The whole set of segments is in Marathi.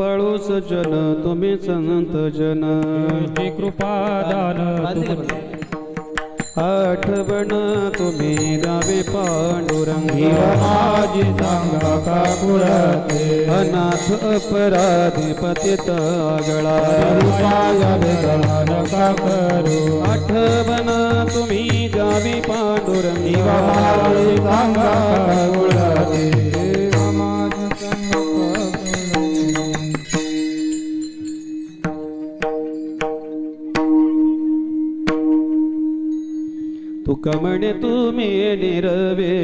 कृपाळू सज्जन तुम्ही संत जन. कृपा दान आठवण तुम्ही द्यावे पांडुरंगी. माझी सांगा का पुरते? अनाथ अपराधी पतित आगळा का करू? आठवण तुम्ही द्यावी पांडुरंगी. माझी सांगा का तुका म्हणे तुम्ही निरवेल्यावरे.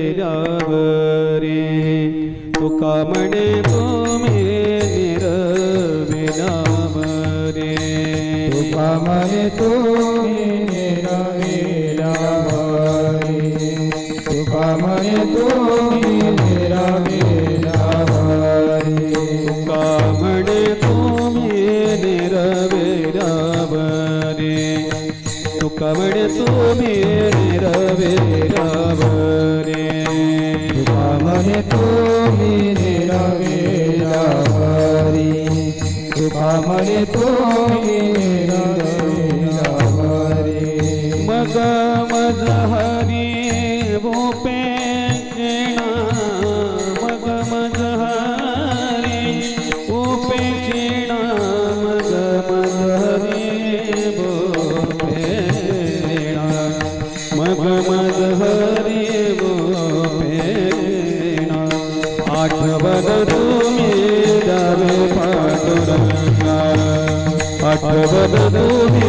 तुका म्हणे तुम्ही निरवेल्यावरे. तुका म्हणे तुम्ही निरवेलावरी तुका म्हणे तुम्ही निरवेलावरी तुका म्हणे तुम्ही निरवेल्यावरे. तुका म्हणे तुम्ही निरवेल्यावरे तुका म्हणे तुम्ही निरवेलावरी तुका म्हणे तुम्ही द्यावे पांडुरंगा आठवण तुम्ही द्यावे